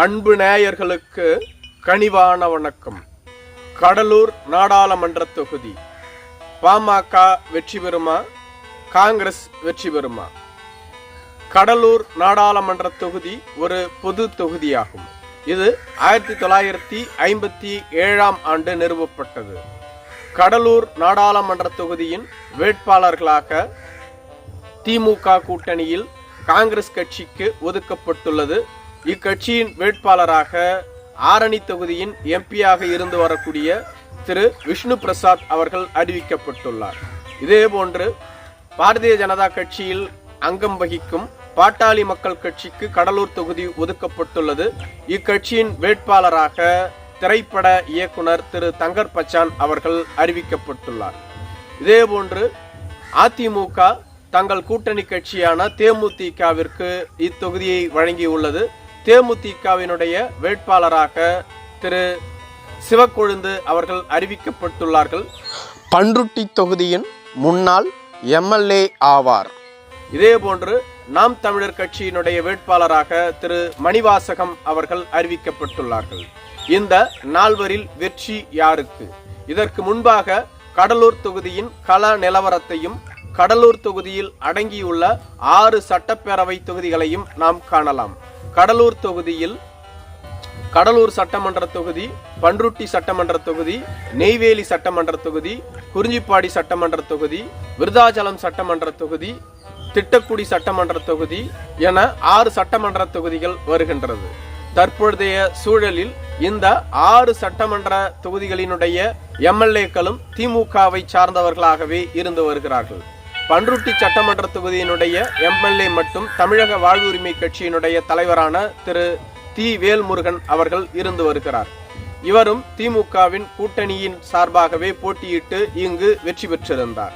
அன்பு நேயர்களுக்கு கனிவான வணக்கம். கடலூர் நாடாளுமன்ற தொகுதி. பாமக வெற்றி பெறுமா? காங்கிரஸ் வெற்றி பெறுமா? கடலூர் நாடாளுமன்ற தொகுதி ஒரு பொது தொகுதியாகும். இது ஆயிரத்தி தொள்ளாயிரத்தி ஐம்பத்தி ஏழாம் ஆண்டு நிறுவப்பட்டது. கடலூர் நாடாளுமன்ற தொகுதியின் வேட்பாளர்களாக திமுக கூட்டணியில் காங்கிரஸ் கட்சிக்கு ஒதுக்கப்பட்டுள்ளது இக்கட்சியின் வேட்பாளராக ஆரணி தொகுதியின் எம்பியாக இருந்து வரக்கூடிய திரு விஷ்ணு பிரசாத் அவர்கள் அறிவிக்கப்பட்டுள்ளார். இதேபோன்று பாரதிய ஜனதா கட்சியில் அங்கம் வகிக்கும் பாட்டாளி மக்கள் கட்சிக்கு கடலூர் தொகுதி ஒதுக்கப்பட்டுள்ளது. இக்கட்சியின் வேட்பாளராக திரைப்பட இயக்குனர் திரு தங்கர் பச்சான் அவர்கள் அறிவிக்கப்பட்டுள்ளார். இதேபோன்று அதிமுக தங்கள் கூட்டணி கட்சியான தேமுதிகவிற்கு இத்தொகுதியை வழங்கியுள்ளது. தேமுதிகவினுடைய வேட்பாளராக திரு சிவக்கொழுந்து அவர்கள் அறிவிக்கப்பட்டுள்ளார்கள். பன்ருட்டி தொகுதியின் முன்னாள் எம்எல்ஏ ஆவார். இதேபோன்று நாம் தமிழர் கட்சியினுடைய வேட்பாளராக திரு மணிவாசகம் அவர்கள் அறிவிக்கப்பட்டுள்ளார்கள். இந்த நால்வரில் வெற்றி யாருக்கு? இதற்கு முன்பாக கடலூர் தொகுதியின் கள நிலவரத்தையும் கடலூர் தொகுதியில் அடங்கியுள்ள ஆறு சட்டப்பேரவை தொகுதிகளையும் நாம் காணலாம். கடலூர் தொகுதியில் கடலூர் சட்டமன்ற தொகுதி பன்ருட்டி சட்டமன்ற தொகுதி நெய்வேலி சட்டமன்ற தொகுதி குறிஞ்சிப்பாடி சட்டமன்ற தொகுதி விருதாச்சலம் சட்டமன்ற தொகுதி திட்டக்குடி சட்டமன்ற தொகுதி என ஆறு சட்டமன்ற தொகுதிகள் வருகின்றது. தற்பொழுதைய சூழலில் இந்த ஆறு சட்டமன்ற தொகுதிகளினுடைய எம்எல்ஏக்களும் திமுகவை சார்ந்தவர்களாகவே இருந்து வருகிறார்கள். பன்ருட்டி சட்டமன்ற தொகுதியினுடைய எம்எல்ஏ மற்றும் தமிழக வாழ்வுரிமை கட்சியினுடைய தலைவரான திரு. தி. வேல்முருகன் அவர்கள் இருந்து வருகிறார். இவரும் திமுகவின் கூட்டணியின் சார்பாகவே போட்டியிட்டு இங்கு வெற்றி பெற்றிருந்தார்.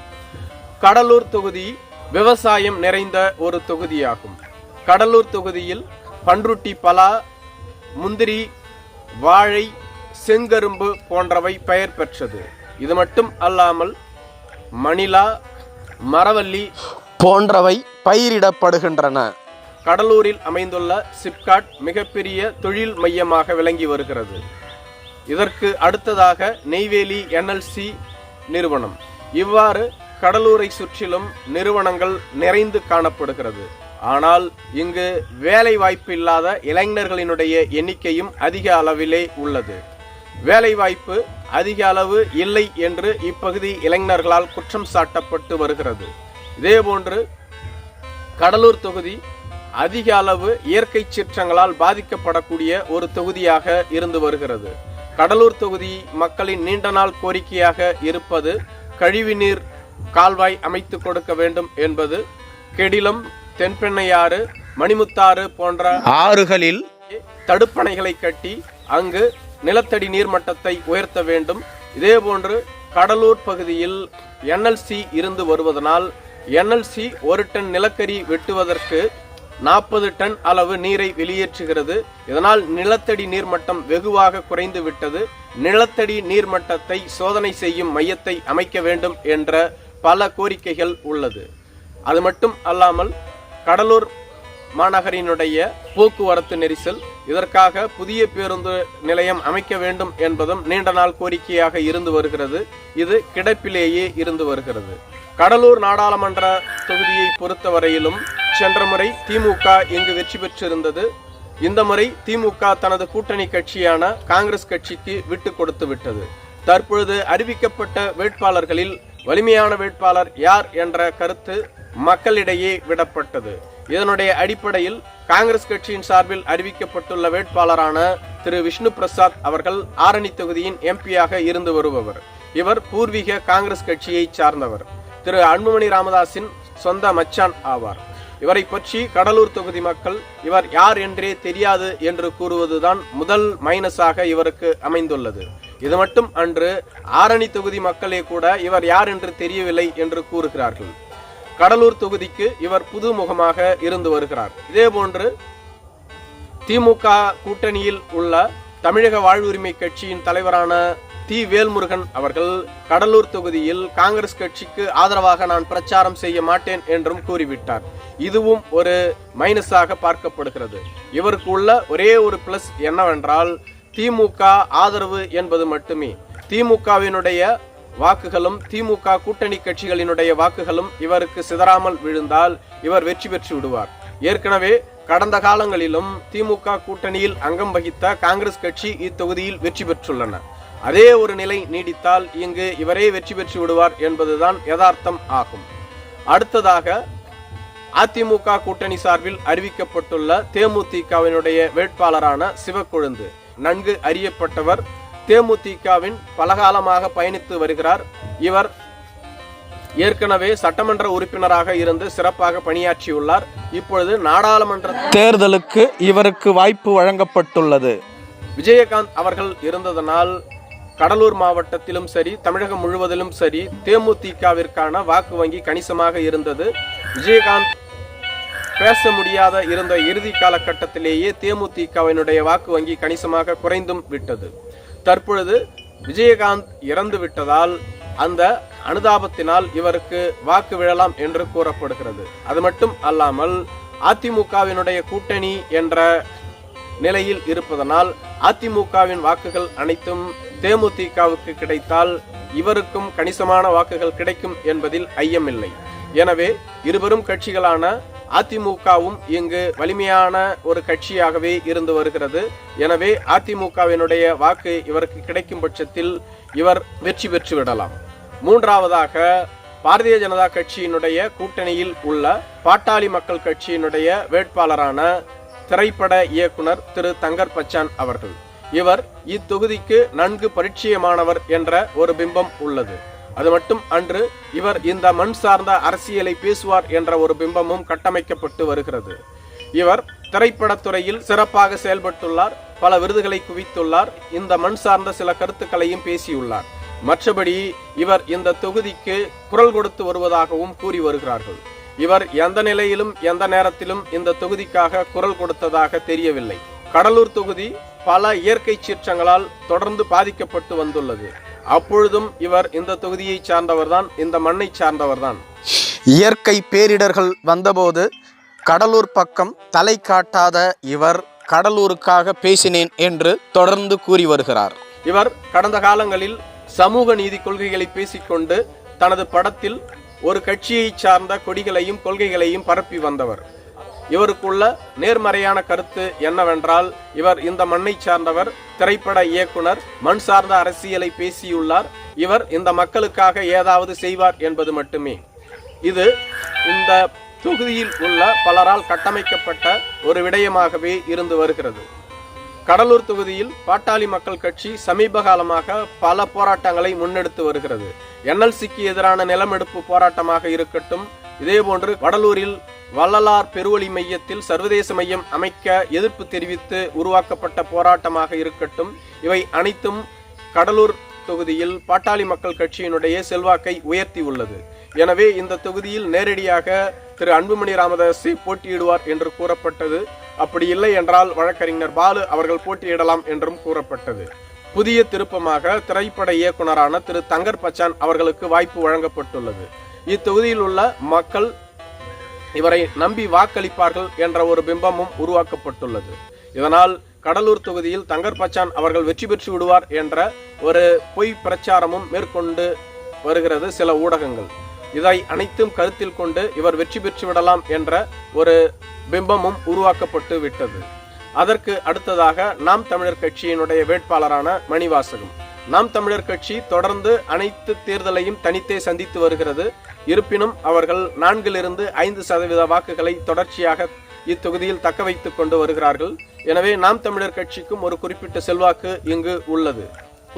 கடலூர் தொகுதி விவசாயம் நிறைந்த ஒரு தொகுதியாகும். கடலூர் தொகுதியில் பன்ருட்டி பலா முந்திரி வாழை செங்கரும்பு போன்றவை பெயர் பெற்றது. இது மட்டும் அல்லாமல் மணிலா மரவள்ளி போன்றவை பயிரிடப்படுகின்றன. கடலூரில் அமைந்துள்ள சிப்காட் மிகப்பெரிய தொழில் மையமாக விளங்கி வருகிறது. இதற்கு அடுத்ததாக நெய்வேலி என்எல்சி நிறுவனம். இவ்வாறு கடலூரை சுற்றிலும் நிறுவனங்கள் நிறைந்து காணப்படுகிறது. ஆனால் இங்கு வேலை வாய்ப்பு இல்லாத இளைஞர்களினுடைய எண்ணிக்கையும் அதிக அளவிலே உள்ளது. வேலை வாய்ப்பு அதிக அளவு இல்லை என்று இப்பகுதி இளைஞர்களால் குற்றம் சாட்டப்பட்டு வருகிறது. இதேபோன்று கடலூர் தொகுதி அதிக அளவு இயற்கை சீற்றங்களால் பாதிக்கப்படக்கூடிய ஒரு தொகுதியாக இருந்து வருகிறது. கடலூர் தொகுதி மக்களின் நீண்ட நாள் கோரிக்கையாக இருப்பது கழிவுநீர் கால்வாய் அமைத்து கொடுக்க வேண்டும் என்பது கெடிலம் தென்பெண்ணையாறு மணிமுத்தாறு போன்ற ஆறுகளில் தடுப்பணைகளை கட்டி அங்கு நிலத்தடி நீர்மட்டத்தை உயர்த்த வேண்டும். இதேபோன்று கடலூர் பகுதியில் என்எல்சி இருந்து வருவதனால் என்எல்சி ஒரு டன் நிலக்கரி வெட்டுவதற்கு நாற்பது டன் அளவு நீரை வெளியேற்றுகிறது. இதனால் நிலத்தடி நீர்மட்டம் வெகுவாக குறைந்து விட்டது. நிலத்தடி நீர்மட்டத்தை சோதனை செய்யும் மையத்தை அமைக்க வேண்டும் என்ற பல கோரிக்கைகள் உள்ளது. அது மட்டும் அல்லாமல் கடலூர் மாநகரினுடைய போக்குவரத்து நெரிசல் இதற்காக புதிய பேருந்து நிலையம் அமைக்க வேண்டும் என்பதும் நீண்ட நாள் கோரிக்கையாக இருந்து வருகிறது. இது கிடப்பிலேயே இருந்து வருகிறது. கடலூர் நாடாளுமன்ற தொகுதியை பொறுத்தவரையிலும் சென்ற முறை திமுக இங்கு வெற்றி பெற்றிருந்தது. இந்த முறை திமுக தனது கூட்டணி கட்சியான காங்கிரஸ் கட்சிக்கு விட்டு கொடுத்து விட்டது. தற்பொழுது அறிவிக்கப்பட்ட வேட்பாளர்களில் வலிமையான வேட்பாளர் யார் என்ற கருத்து மக்களிடையே விடப்பட்டது. இதனுடைய அடிப்படையில் காங்கிரஸ் கட்சியின் சார்பில் அறிவிக்கப்பட்டுள்ள வேட்பாளரான திரு விஷ்ணு பிரசாத் அவர்கள் ஆரணி தொகுதியின் எம்பியாக இருந்து வருபவர். இவர் பூர்வீக காங்கிரஸ் கட்சியை சார்ந்தவர். திரு அன்புமணி ராமதாஸின் சொந்த மச்சான் ஆவார். இவரை பற்றி கடலூர் தொகுதி மக்கள் இவர் யார் என்றே தெரியாது என்று கூறுவதுதான் முதல் மைனஸாக இவருக்கு அமைந்துள்ளது. இது மட்டும் அன்று ஆரணி தொகுதி மக்களே கூட இவர் யார் என்று தெரியவில்லை என்று கூறுகிறார்கள். கடலூர் தொகுதிக்கு இவர் புது முகமாக இருந்து வருகிறார். இதேபோன்று திமுக கூட்டணியில் உள்ள தமிழக வாழ்வுரிமை கட்சியின் தலைவரான தி. வேல்முருகன் அவர்கள் கடலூர் தொகுதியில் காங்கிரஸ் கட்சிக்கு ஆதரவாக நான் பிரச்சாரம் செய்ய மாட்டேன் என்றும் கூறிவிட்டார். இதுவும் ஒரு மைனஸாக பார்க்கப்படுகிறது. இவருக்கு உள்ள ஒரே ஒரு பிளஸ் என்னவென்றால் திமுக ஆதரவு என்பது மட்டுமே. திமுகவினுடைய வாக்குகளும் திமுக கூட்டணி கட்சிகளினுடைய வாக்குகளும் இவருக்கு சிதறாமல் விழுந்தால் இவர் வெற்றி பெற்று விடுவார். ஏற்கனவே கடந்த காலங்களிலும் திமுக கூட்டணியில் அங்கம் வகித்த காங்கிரஸ் கட்சி இத்தொகுதியில் வெற்றி பெற்றுள்ளன. அதே ஒரு நிலை நீடித்தால் இங்கு இவரே வெற்றி பெற்று விடுவார் என்பதுதான் யதார்த்தம் ஆகும். அடுத்ததாக அதிமுக கூட்டணி சார்பில் அறிவிக்கப்பட்டுள்ள தேமுதிகவினுடைய வேட்பாளரான சிவக்கொழுந்து. நன்கு அறியப்பட்டவர் தேமுதிகவின் பலகாலமாக பயணித்து வருகிறார். இவர் ஏற்கனவே சட்டமன்ற உறுப்பினராக இருந்து சிறப்பாக பணியாற்றியுள்ளார். இப்பொழுது நாடாளுமன்ற தேர்தலுக்கு இவருக்கு வாய்ப்பு வழங்கப்பட்டுள்ளது. விஜயகாந்த் அவர்கள் இருந்ததனால் கடலூர் மாவட்டத்திலும் சரி தமிழகம் முழுவதிலும் சரி தேமுதிகவிற்கான வாக்கு வங்கி கணிசமாக இருந்தது. விஜயகாந்த் பேச முடியாத இருந்த இறுதி காலகட்டத்திலேயே தேமுதிகவினுடைய வாக்கு வங்கி கணிசமாக குறைந்தும் விட்டது. தற்பொழுது விஜயகாந்த் இறந்து விட்டதால் அந்த அனுதாபத்தினால் இவருக்கு வாக்கு விழலாம் என்று கூறப்படுகிறது. அது மட்டும் அல்லாமல் அதிமுகவினுடைய கூட்டணி என்ற நிலையில் இருப்பதனால் அதிமுகவின் வாக்குகள் அனைத்தும் தேமுதிகவுக்கு கிடைத்தால் இவருக்கும் கணிசமான வாக்குகள் கிடைக்கும் என்பதில் ஐயமில்லை. எனவே இருவரும் கட்சிகளான அதிமுகவும் இங்கு வலிமையான ஒரு கட்சியாகவே இருந்து வருகிறது. எனவே அதிமுகவினுடைய வாக்கு இவருக்கு கிடைக்கும் பட்சத்தில் இவர் வெற்றி பெற்று விடலாம். மூன்றாவதாக பாரதிய ஜனதா கட்சியினுடைய கூட்டணியில் உள்ள பாட்டாளி மக்கள் கட்சியினுடைய வேட்பாளரான திரைப்பட இயக்குனர் திரு தங்கர் பச்சான் அவர்கள். இவர் இத்தொகுதிக்கு நன்கு பரிச்சயமானவர் என்ற ஒரு பிம்பம் உள்ளது. அது மட்டும் அன்று இவர் இந்த மண் சார்ந்த அரசியலை பேசுவார் என்ற ஒரு பிம்பமும் கட்டமைக்கப்பட்டு வருகிறது. இவர் திரைப்படத்துறையில் சிறப்பாக செயல்பட்டுள்ளார் பல விருதுகளை குவித்துள்ளார் இந்த மண் சார்ந்த சில கருத்துக்களையும் பேசியுள்ளார். மற்றபடி இவர் இந்த தொகுதிக்கு குரல் கொடுத்து வருவதாகவும் கூறி வருகிறார்கள். இவர் எந்த நிலையிலும் எந்த நேரத்திலும் இந்த தொகுதிக்காக குரல் கொடுத்ததாக தெரியவில்லை. கடலூர் தொகுதி பல இயற்கை சீற்றங்களால் தொடர்ந்து பாதிக்கப்பட்டு வந்துள்ளது. அப்பொழுதும் இவர் இந்த தொகுதியை சார்ந்தவர்தான் இந்த மண்ணை சார்ந்தவர்தான். இயற்கை பேரிடர்கள் வந்தபோது கடலூர் பக்கம் தலை காட்டாத இவர் கடலூருக்காக பேசினேன் என்று தொடர்ந்து கூறி வருகிறார். இவர் கடந்த காலங்களில் சமூக நீதி கொள்கைகளை பேசிக்கொண்டு தனது படத்தில் ஒரு கட்சியை சார்ந்த கொடிகளையும் கொள்கைகளையும் பரப்பி வந்தவர். இவருக்குள்ள நேர்மறையான கருத்து என்னவென்றால் இவர் இந்த மண்ணை சார்ந்தவர் திரைப்பட இயக்குனர் மண் சார்ந்த அரசியலை பேசியுள்ளார். இவர் இந்த மக்களுக்காக ஏதாவது செய்வார் என்பது மட்டுமே. இது இந்த தொகுதியில் உள்ள பலரால் கட்டமைக்கப்பட்ட ஒரு விடயமாகவே இருந்து வருகிறது. கடலூர் தொகுதியில் பாட்டாளி மக்கள் கட்சி சமீப காலமாக பல போராட்டங்களை முன்னெடுத்து வருகிறது. என்எல்சிக்கு எதிரான நிலமெடுப்பு போராட்டமாக இருக்கட்டும் இதேபோன்று வடலூரில் வள்ளலார் பெருவழி மையத்தில் சர்வதேச மையம் அமைக்க எதிர்ப்பு தெரிவித்து உருவாக்கப்பட்ட போராட்டமாக இருக்கட்டும். இவை அனைத்தும் கடலூர் தொகுதியில் பாட்டாளி மக்கள் கட்சியினுடைய செல்வாக்கை உயர்த்தி உள்ளது. எனவே இந்த தொகுதியில் நேரடியாக திரு அன்புமணி ராமதாஸை போட்டியிடுவார் என்று கூறப்பட்டது. அப்படி இல்லை என்றால் வழக்கறிஞர் பாலு அவர்கள் போட்டியிடலாம் என்றும் கூறப்பட்டது. புதிய திருப்பமாக திரைப்பட இயக்குனரான திரு தங்கர் பச்சான் அவர்களுக்கு வாய்ப்பு வழங்கப்பட்டுள்ளது. இத்தொகுதியில் உள்ள மக்கள் இவரை நம்பி வாக்களிப்பார்கள் என்ற ஒரு பிம்பமும் உருவாக்கப்பட்டுள்ளது. இதனால் கடலூர் தொகுதியில் தங்கர் பச்சான் அவர்கள் வெற்றி பெற்று விடுவார் என்ற ஒரு பொய் பிரச்சாரமும் மேற்கொண்டு வருகிறது சில ஊடகங்கள். இதை அனைத்தும் கருத்தில் கொண்டு இவர் வெற்றி பெற்று விடலாம் என்ற ஒரு பிம்பமும் உருவாக்கப்பட்டு விட்டது. அதற்கு அடுத்ததாக நாம் தமிழர் கட்சியினுடைய வேட்பாளரான மணிவாசகம். நாம் தமிழர் கட்சி தொடர்ந்து அனைத்து தேர்தலையும் தனித்தே சந்தித்து வருகிறது. இருப்பினும் அவர்கள் நான்கிலிருந்து ஐந்து சதவீத வாக்குகளை தொடர்ச்சியாக இத்தொகுதியில் தக்க வைத்துக் கொண்டு வருகிறார்கள். எனவே நாம் தமிழர் கட்சிக்கும் ஒரு குறிப்பிட்ட செல்வாக்கு இங்கு உள்ளது.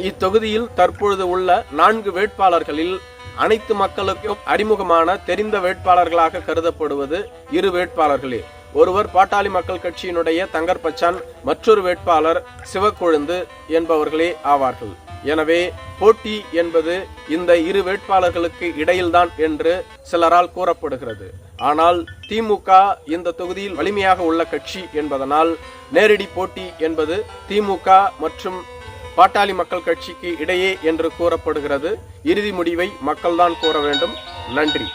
இத்தொகுதியில் தற்பொழுது உள்ள நான்கு வேட்பாளர்களில் அனைத்து மக்களுக்கும் அறிமுகமான தெரிந்த வேட்பாளர்களாக கருதப்படுவது இரு வேட்பாளர்களே. ஒருவர் பாட்டாளி மக்கள் கட்சியினுடைய தங்கர் பச்சான் மற்றொரு வேட்பாளர் சிவக்கொழுந்து என்பவர்களே ஆவார்கள். எனவே போட்டி என்பது இந்த இரு வேட்பாளர்களுக்கு இடையில்தான் என்று சிலரால் கூறப்படுகிறது. ஆனால் திமுக இந்த தொகுதியில் வலிமையாக உள்ள கட்சி என்பதனால் நேரடி போட்டி என்பது திமுக மற்றும் பாட்டாளி மக்கள் கட்சிக்கு இடையே என்று கூறப்படுகிறது. இறுதி முடிவை மக்கள்தான் கூற வேண்டும். நன்றி.